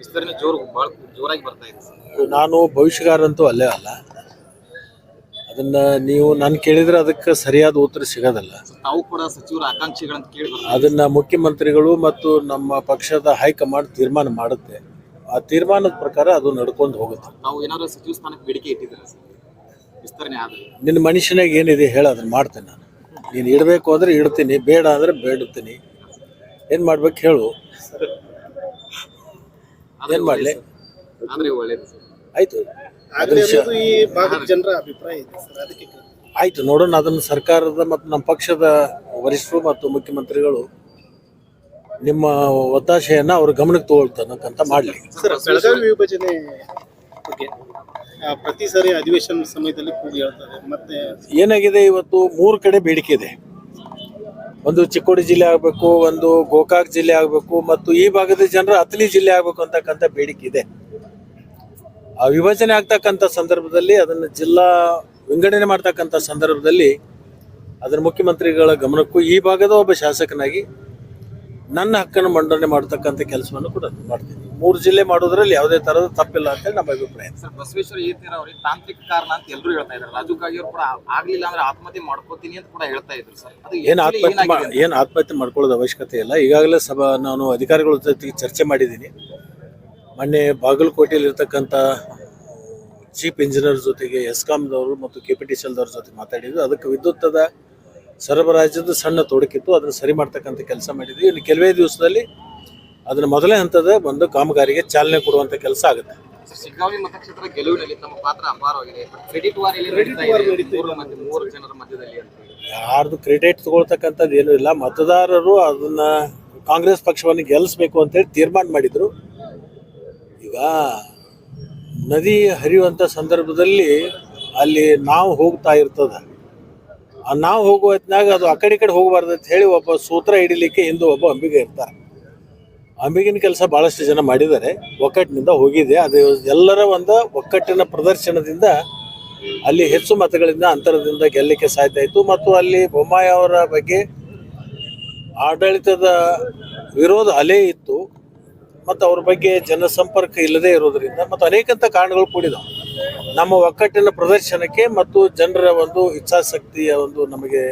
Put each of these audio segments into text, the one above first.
ವಿಸ್ತರಣೆ ಜೋರು ಜೋರಾಗಿ ಬರ್ತಾ ಇದೆ ಸರ್. ನಾನು ಭವಿಷ್ಯಗಾರಂತೂ ಅಲ್ಲೇ ಅಲ್ಲ. ಅದನ್ನ ನೀವು ನಾನು ಕೇಳಿದ್ರೆ ಅದಕ್ಕೆ ಸರಿಯಾದ ಉತ್ತರ ಸಿಗೋದಲ್ಲ. ತಾವು ಕೂಡ ಸಚಿವರ ಆಕಾಂಕ್ಷಿಗಳಂತ ಕೇಳಿ ಅದನ್ನ ಮುಖ್ಯಮಂತ್ರಿಗಳು ಮತ್ತು ನಮ್ಮ ಪಕ್ಷದ ಹೈಕಮಾಂಡ್ ತೀರ್ಮಾನ ಮಾಡುತ್ತೆ. ಆ ತೀರ್ಮಾನದ ಪ್ರಕಾರ ಅದು ನಡ್ಕೊಂಡು ಹೋಗುತ್ತೆ. ನಾವು ಏನಾದ್ರು ಸಚಿವ ಸ್ಥಾನಕ್ಕೆ ಬೇಡಿಕೆ ಇಟ್ಟಿದ್ದೀರಾ ಸರ್? ವಿಸ್ತರಣೆ ಆದ್ರೆ. ನಿನ್ನ ಮನುಷ್ಯನಾಗ ಏನಿದೆ ಹೇಳ ಅದನ್ನ ಮಾಡ್ತೇನೆ ನಾನು. ನೀನು ಇಡಬೇಕು ಅಂದ್ರೆ ಇಡ್ತೀನಿ ಬೇಡ ಅಂದ್ರೆ ಬೇಡುತ್ತೀನಿ. ಏನು ಮಾಡ್ಬೇಕು ಹೇಳು. ಏನ್ ಮಾಡ್ಲಿ? ಒಳ್ಳೇದು ಆಯ್ತು. ಈ ಭಾಗದ ಜನರ ಅಭಿಪ್ರಾಯ ಇದೆ ಸರ್ ಅದಕ್ಕೆ ಆಯ್ತು ನೋಡೋಣ. ಅದನ್ನು ಸರ್ಕಾರದ ಮತ್ತು ನಮ್ಮ ಪಕ್ಷದ ವರಿಷ್ಠರು ಮತ್ತು ಮುಖ್ಯಮಂತ್ರಿಗಳು ನಿಮ್ಮ ಒತ್ತಾಶೆಯನ್ನು ಅವ್ರ ಗಮನಕ್ಕೆ ತಗೊಳ್ತಾನಕ್ಕಂತ ಮಾಡಲಿ. ಸರ್ ಬೆಳಗಾವಿ ವಿಭಜನೆ ಬಗ್ಗೆ ಪ್ರತಿ ಸಾರಿ ಅಧಿವೇಶನ ಸಮಯದಲ್ಲಿ ಕೂಗಿ ಹೇಳ್ತಾರೆ. ಮತ್ತೆ ಏನಾಗಿದೆ ಇವತ್ತು? ಮೂರು ಕಡೆ ಬೇಡಿಕೆ ಇದೆ. ಒಂದು ಚಿಕ್ಕೋಡಿ ಜಿಲ್ಲೆ ಆಗಬೇಕು, ಒಂದು ಗೋಕಾಕ್ ಜಿಲ್ಲೆ ಆಗಬೇಕು, ಮತ್ತು ಈ ಭಾಗದ ಜನರ ಅತಲಿ ಜಿಲ್ಲೆ ಆಗಬೇಕು ಅಂತಕ್ಕಂಥ ಬೇಡಿಕೆ ಇದೆ. ಆ ವಿಭಜನೆ ಆಗ್ತಕ್ಕಂಥ ಸಂದರ್ಭದಲ್ಲಿ ಅದನ್ನು ಜಿಲ್ಲಾ ವಿಂಗಡಣೆ ಮಾಡ್ತಕ್ಕಂಥ ಸಂದರ್ಭದಲ್ಲಿ ಅದರ ಮುಖ್ಯಮಂತ್ರಿಗಳ ಗಮನಕ್ಕೂ ಈ ಭಾಗದ ಒಬ್ಬ ಶಾಸಕನಾಗಿ ನನ್ನ ಹಕ್ಕನ್ನು ಮಂಡನೆ ಮಾಡತಕ್ಕಂಥ ಕೆಲಸವನ್ನು ಕೂಡ ಮಾಡ್ತೀನಿ ಮೂರು ಜಿಲ್ಲೆ ಮಾಡೋದ್ರಲ್ಲಿ ಯಾವುದೇ ತರದ ತಪ್ಪಿಲ್ಲ ಅಂತೇಳಿ ನಮ್ಮ ಅಭಿಪ್ರಾಯ. ಸರ್ ಬಸವೇಶ್ವರ ಏತಿರ ಅವ್ರಿಗೆ ತಾಂತ್ರಿಕ ಕಾರಣ ಅಂತ ಎಲ್ಲರೂ ಹೇಳ್ತಾ ಇದ್ದಾರೆ ರಾಜು ಕಾಗಿ ಅವರು ಕೂಡ ಆಗ್ಲಿಲ್ಲ ಅಂದ್ರೆ ಆತ್ಮಹತ್ಯೆ ಮಾಡ್ಕೋತೀನಿ ಅಂತ ಕೂಡ ಹೇಳ್ತಾ ಇದ್ರು ಸರ್. ಅದು ಏನು ಆತ್ಮಹತ್ಯೆ ಮಾ- ಏನು ಆತ್ಮಹತ್ಯೆ ಮಾಡ್ಕೊಳ್ಳೋದು ಅವಶ್ಯಕತೆ ಇಲ್ಲ. ಈಗಾಗಲೇ ಸಭಾ ನಾನು ಅಧಿಕಾರಿಗಳ ಜೊತೆಗೆ ಚರ್ಚೆ ಮಾಡಿದ್ದೀನಿ. ಮೊನ್ನೆ ಬಾಗಲಕೋಟೆಯಲ್ಲಿ ಇರ್ತಕ್ಕಂಥ ಚೀಫ್ ಇಂಜಿನಿಯರ್ ಜೊತೆಗೆ ಎಸ್ಕಾಮ್ದವರು ಮತ್ತು ಕೆ ಪಿ ಟಿ ಜೊತೆ ಮಾತಾಡಿದ್ದು ಅದಕ್ಕೆ ವಿದ್ಯುತ್ತದ ಸರಬರಾಜದ ಸಣ್ಣ ತೊಡಕಿತ್ತು. ಅದನ್ನು ಸರಿ ಮಾಡ್ತಕ್ಕಂಥ ಕೆಲಸ ಮಾಡಿದ್ವಿ. ಇನ್ನು ಕೆಲವೇ ದಿವಸದಲ್ಲಿ ಅದನ್ನ ಮೊದಲೇ ಹಂತದ ಒಂದು ಕಾಮಗಾರಿಗೆ ಚಾಲನೆ ಕೊಡುವಂಥ ಕೆಲಸ ಆಗುತ್ತೆ. ಸರ್, ಮತಕ್ಷೇತ್ರ ಗೆಲುವಿನಲ್ಲಿ ತಮ್ಮ ಪಾತ್ರ ಅಪಾರವಾಗಿದೆ. ಕ್ರೆಡಿಟ್ ವಾರ್ ಇಲ್ಲಿ ಮೂರು ಜನರ ಮಧ್ಯದಲ್ಲಿ ಅಂತ ಹೇಳಿ. ಯಾರ್ದು ಕ್ರೆಡಿಟ್ ತಗೊಳ್ತಕ್ಕಂಥದ್ದು ಏನೂ ಇಲ್ಲ. ಮತದಾರರು ಅದನ್ನ ಕಾಂಗ್ರೆಸ್ ಪಕ್ಷವನ್ನು ಗೆಲ್ಲಿಸ್ಬೇಕು ಅಂತೇಳಿ ತೀರ್ಮಾನ ಮಾಡಿದ್ರು. ಈಗ ನದಿ ಹರಿಯುವಂಥ ಸಂದರ್ಭದಲ್ಲಿ ಅಲ್ಲಿ ನಾವು ಹೋಗ್ತಾ ಇರ್ತದ. ಆ ನಾವು ಹೋಗುವ ಹೊತ್ನ್ಯಾಗ ಅದು ಆ ಕಡೆ ಈ ಕಡೆ ಹೋಗಬಾರ್ದು ಅಂತ ಹೇಳಿ ಒಬ್ಬ ಸೂತ್ರ ಹಿಡಿಲಿಕ್ಕೆ ಹಿಂದೆ ಒಬ್ಬ ಅಂಬಿಗೆ ಇರ್ತಾರೆ. ಅಂಬಿಗಿನ ಕೆಲಸ ಭಾಳಷ್ಟು ಜನ ಮಾಡಿದ್ದಾರೆ. ಒಕ್ಕಟ್ಟಿನಿಂದ ಹೋಗಿದೆ. ಅದು ಎಲ್ಲರ ಒಂದು ಒಕ್ಕಟ್ಟಿನ ಪ್ರದರ್ಶನದಿಂದ ಅಲ್ಲಿ ಹೆಚ್ಚು ಮತಗಳಿಂದ ಅಂತರದಿಂದ ಗೆಲ್ಲಕ್ಕೆ ಸಾಧ್ಯ ಆಯಿತು. ಮತ್ತು ಅಲ್ಲಿ ಬೊಮ್ಮಾಯಿ ಅವರ ಬಗ್ಗೆ ಆಡಳಿತದ ವಿರೋಧ ಅಲೆ ಇತ್ತು. ಮತ್ತು ಅವ್ರ ಬಗ್ಗೆ ಜನಸಂಪರ್ಕ ಇಲ್ಲದೆ ಇರೋದರಿಂದ ಮತ್ತು ಅನೇಕಂಥ ಕಾರಣಗಳು ಕೂಡಿದವು. ನಮ್ಮ ಒಕ್ಕಟ್ಟಿನ ಪ್ರದರ್ಶನಕ್ಕೆ ಮತ್ತು ಜನರ ಒಂದು ಇಚ್ಛಾಶಕ್ತಿಯ ಒಂದು ನಮಗೆ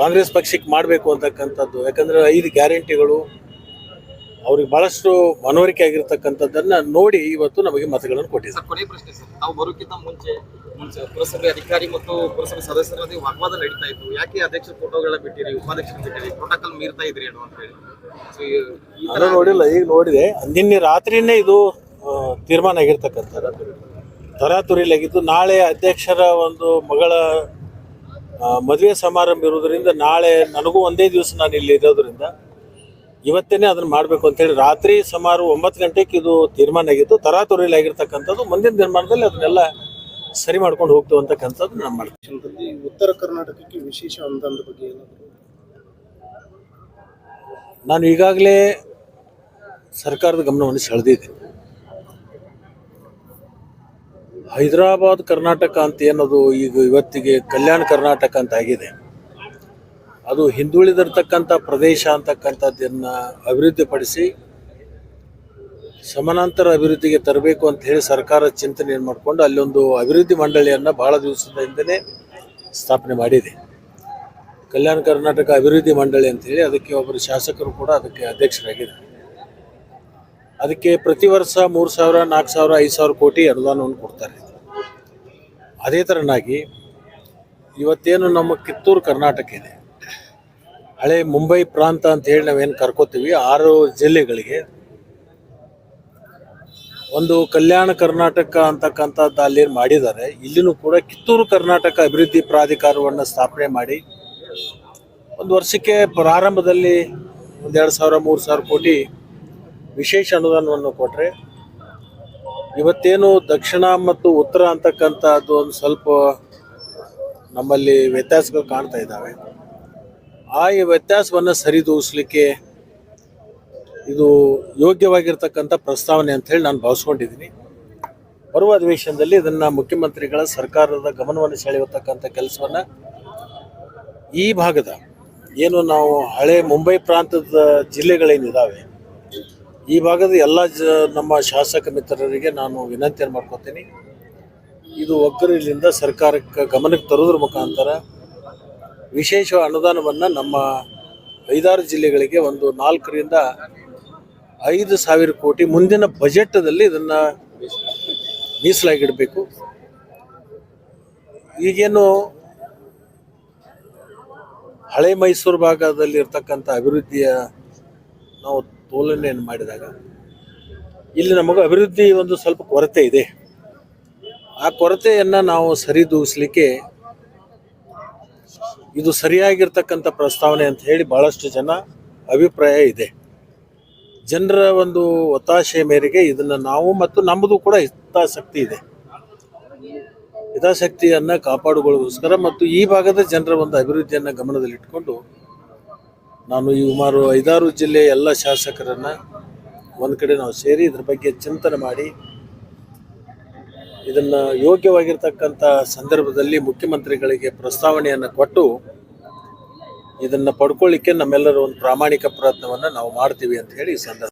ಕಾಂಗ್ರೆಸ್ ಪಕ್ಷಕ್ಕೆ ಮಾಡಬೇಕು ಅಂತಕ್ಕಂಥದ್ದು. ಯಾಕಂದರೆ ಐದು ಗ್ಯಾರಂಟಿಗಳು ಅವ್ರಿಗೆ ಬಹಳಷ್ಟು ಮನವರಿಕೆ ಆಗಿರ್ತಕ್ಕಂಥದ್ದನ್ನ ನೋಡಿ ಇವತ್ತು ನಮಗೆ ಮತಗಳನ್ನು ಕೊಟ್ಟಿದ್ದಾರೆ. ಕೊನೆ ಪ್ರಶ್ನೆ ಸರ್. ನಾವು ಬರೋಕ್ಕಿಂತ ಮುಂಚೆ ಮುಂಚೆ ಪುರಸಭೆ ಅಧಿಕಾರಿ ಮತ್ತು ಪುರಸಭೆ ಸದಸ್ಯರ ಮಧ್ಯೆ ವಾಗ್ವಾದ ನಡೀತಾ ಇತ್ತು. ಯಾಕೆ ಅಧ್ಯಕ್ಷ ಫೋಟೋಗಳ ಬಿಟ್ಟಿರಿ ಉಪಾಧ್ಯಕ್ಷರ ಬಿಟ್ಟಿರಿ? ಪ್ರೋಟೋಕಾಲ್ ಮೀರ್ತಾ ಇದ್ರಿ ಏನು ಅಂತ ಹೇಳಿ. ನಾನು ನೋಡಿಲ್ಲ ಈಗ ನೋಡಿದೆ. ನಿನ್ನೆ ರಾತ್ರಿನೇ ಇದು ತೀರ್ಮಾನ ಆಗಿರ್ತಕ್ಕಂಥದ್ದು. ತರಾತುರಿಲಾಗಿದ್ದು ನಾಳೆ ಅಧ್ಯಕ್ಷರ ಒಂದು ಮಗಳ ಮದುವೆ ಸಮಾರಂಭ ಇರುವುದರಿಂದ ನಾಳೆ ನನಗೂ ಒಂದೇ ದಿವಸ ನಾನು ಇಲ್ಲಿ ಇರೋದ್ರಿಂದ ಇವತ್ತೇನೆ ಅದನ್ನ ಮಾಡಬೇಕು ಅಂತೇಳಿ ರಾತ್ರಿ ಸುಮಾರು ಒಂಬತ್ತು ಗಂಟೆಗೆ ಇದು ತೀರ್ಮಾನ ಆಗಿತ್ತು. ತರಾತುರಿಯಲ್ಲಿ ಆಗಿರ್ತಕ್ಕಂಥದ್ದು ಮುಂದಿನ ನಿರ್ಮಾಣದಲ್ಲಿ ಅದನ್ನೆಲ್ಲ ಸರಿ ಮಾಡ್ಕೊಂಡು ಹೋಗ್ತೀವಿ ಅಂತಕ್ಕಂಥದ್ದು ನಾನು ಮಾಡ್ತೀನಿ. ಉತ್ತರ ಕರ್ನಾಟಕಕ್ಕೆ ವಿಶೇಷ ಅನುದಾನದ ಬಗ್ಗೆ ನಾನು ಈಗಾಗಲೇ ಸರ್ಕಾರದ ಗಮನವನ್ನು ಸೆಳೆದಿದ್ದೀನಿ. ಹೈದರಾಬಾದ್ ಕರ್ನಾಟಕ ಅಂತ ಏನದು ಈಗ ಇವತ್ತಿಗೆ ಕಲ್ಯಾಣ ಕರ್ನಾಟಕ ಅಂತ ಆಗಿದೆ. ಅದು ಹಿಂದುಳಿದಿರ್ತಕ್ಕಂಥ ಪ್ರದೇಶ ಅಂತಕ್ಕಂಥದ್ದನ್ನು ಅಭಿವೃದ್ಧಿಪಡಿಸಿ ಸಮಾನಾಂತರ ಅಭಿವೃದ್ಧಿಗೆ ತರಬೇಕು ಅಂತ ಹೇಳಿ ಸರ್ಕಾರ ಚಿಂತನೆಯನ್ನು ಮಾಡಿಕೊಂಡು ಅಲ್ಲೊಂದು ಅಭಿವೃದ್ಧಿ ಮಂಡಳಿಯನ್ನು ಬಹಳ ದಿವಸದ ಹಿಂದೆ ಸ್ಥಾಪನೆ ಮಾಡಿದೆ. ಕಲ್ಯಾಣ ಕರ್ನಾಟಕ ಅಭಿವೃದ್ಧಿ ಮಂಡಳಿ ಅಂತ ಹೇಳಿ ಅದಕ್ಕೆ ಒಬ್ಬರು ಶಾಸಕರು ಕೂಡ ಅದಕ್ಕೆ ಅಧ್ಯಕ್ಷರಾಗಿದ್ದಾರೆ. ಅದಕ್ಕೆ ಪ್ರತಿ ವರ್ಷ ಮೂರು ಸಾವಿರ, ನಾಲ್ಕು ಸಾವಿರ, ಐದು ಸಾವಿರ ಕೋಟಿ ಅನುದಾನವನ್ನು ಕೊಡ್ತಾರೆ. ಅದೇ ಥರನಾಗಿ ಇವತ್ತೇನು ನಮ್ಮ ಕಿತ್ತೂರು ಕರ್ನಾಟಕ ಇದೆ. ಹಳೆ ಮುಂಬೈ ಪ್ರಾಂತ ಅಂತ ಹೇಳಿ ನಾವೇನು ಕರ್ಕೋತೀವಿ, ಆರು ಜಿಲ್ಲೆಗಳಿಗೆ. ಒಂದು ಕಲ್ಯಾಣ ಕರ್ನಾಟಕ ಅಂತಕ್ಕಂಥದ್ದು ಅಲ್ಲಿ ಮಾಡಿದ್ದಾರೆ, ಇಲ್ಲಿನೂ ಕೂಡ ಕಿತ್ತೂರು ಕರ್ನಾಟಕ ಅಭಿವೃದ್ಧಿ ಪ್ರಾಧಿಕಾರವನ್ನು ಸ್ಥಾಪನೆ ಮಾಡಿ, ಒಂದು ವರ್ಷಕ್ಕೆ ಪ್ರಾರಂಭದಲ್ಲಿ ಒಂದೆರಡು ಸಾವಿರ, ಮೂರು ಸಾವಿರ ಕೋಟಿ ವಿಶೇಷ ಅನುದಾನವನ್ನು ಕೊಟ್ಟರೆ ಇವತ್ತೇನು ದಕ್ಷಿಣ ಮತ್ತು ಉತ್ತರ ಅಂತಕ್ಕಂಥದ್ದು ಒಂದು ಸ್ವಲ್ಪ ನಮ್ಮಲ್ಲಿ ವ್ಯತ್ಯಾಸಗಳು ಕಾಣ್ತಾ ಇದ್ದಾವೆ. ಆ ವ್ಯತ್ಯಾಸವನ್ನು ಸರಿದೂಗಿಸ್ಲಿಕ್ಕೆ ಇದು ಯೋಗ್ಯವಾಗಿರ್ತಕ್ಕಂಥ ಪ್ರಸ್ತಾವನೆ ಅಂತ ಹೇಳಿ ನಾನು ಭಾವಿಸ್ಕೊಂಡಿದ್ದೀನಿ. ಬರುವ ಅಧಿವೇಶನದಲ್ಲಿ ಇದನ್ನು ಮುಖ್ಯಮಂತ್ರಿಗಳ ಸರ್ಕಾರದ ಗಮನವನ್ನು ಸೆಳೆಯತಕ್ಕಂಥ ಕೆಲಸವನ್ನು ಈ ಭಾಗದ ಏನು ನಾವು ಹಳೆ ಮುಂಬೈ ಪ್ರಾಂತದ ಜಿಲ್ಲೆಗಳೇನಿದ್ದಾವೆ ಈ ಭಾಗದ ಎಲ್ಲ ಜ ನಮ್ಮ ಶಾಸಕ ಮಿತ್ರರಿಗೆ ನಾನು ವಿನಂತಿಯನ್ನು ಮಾಡ್ಕೊತೀನಿ. ಇದು ಒಗ್ಗರಿಲಿಂದ ಸರ್ಕಾರಕ್ಕೆ ಗಮನಕ್ಕೆ ತರೋದ್ರ ಮುಖಾಂತರ ವಿಶೇಷ ಅನುದಾನವನ್ನು ನಮ್ಮ ಐದಾರು ಜಿಲ್ಲೆಗಳಿಗೆ ಒಂದು ನಾಲ್ಕರಿಂದ ಐದು ಸಾವಿರ ಕೋಟಿ ಮುಂದಿನ ಬಜೆಟ್ದಲ್ಲಿ ಇದನ್ನು ಮೀಸಲಾಗಿಡಬೇಕು. ಈಗೇನು ಹಳೆ ಮೈಸೂರು ಭಾಗದಲ್ಲಿ ಇರ್ತಕ್ಕಂಥ ಅಭಿವೃದ್ಧಿಯ ನಾವು ತೋಲನೆಯನ್ನು ಮಾಡಿದಾಗ ಇಲ್ಲಿ ನಮಗೆ ಅಭಿವೃದ್ಧಿ ಒಂದು ಸ್ವಲ್ಪ ಕೊರತೆ ಇದೆ. ಆ ಕೊರತೆಯನ್ನು ನಾವು ಸರಿದೂಗಿಸ್ಲಿಕ್ಕೆ ಇದು ಸರಿಯಾಗಿರ್ತಕ್ಕಂಥ ಪ್ರಸ್ತಾವನೆ ಅಂತ ಹೇಳಿ ಭಾಳಷ್ಟು ಜನ ಅಭಿಪ್ರಾಯ ಇದೆ. ಜನರ ಒಂದು ಒತ್ತಾಸೆ ಮೇರೆಗೆ ಇದನ್ನು ನಾವು ಮತ್ತು ನಮ್ಮದು ಕೂಡ ಹಿತಾಸಕ್ತಿ ಇದೆ. ಹಿತಾಸಕ್ತಿಯನ್ನು ಕಾಪಾಡಿಕೊಳ್ಳೋಸ್ಕರ ಮತ್ತು ಈ ಭಾಗದ ಜನರ ಒಂದು ಅಭಿವೃದ್ಧಿಯನ್ನು ಗಮನದಲ್ಲಿಟ್ಕೊಂಡು ನಾನು ಈ ಸುಮಾರು ಐದಾರು ಜಿಲ್ಲೆಯ ಎಲ್ಲ ಶಾಸಕರನ್ನು ಒಂದು ಕಡೆ ನಾವು ಸೇರಿ ಇದ್ರ ಬಗ್ಗೆ ಚಿಂತನೆ ಮಾಡಿ ಇದನ್ನು ಯೋಗ್ಯವಾಗಿರ್ತಕ್ಕಂಥ ಸಂದರ್ಭದಲ್ಲಿ ಮುಖ್ಯಮಂತ್ರಿಗಳಿಗೆ ಪ್ರಸ್ತಾವನೆಯನ್ನು ಕೊಟ್ಟು ಇದನ್ನು ಪಡ್ಕೊಳ್ಳಿಕ್ಕೆ ನಮ್ಮೆಲ್ಲರೂ ಒಂದು ಪ್ರಾಮಾಣಿಕ ಪ್ರಯತ್ನವನ್ನು ನಾವು ಮಾಡ್ತೀವಿ ಅಂತ ಹೇಳಿ ಈ ಸಂದರ್ಭ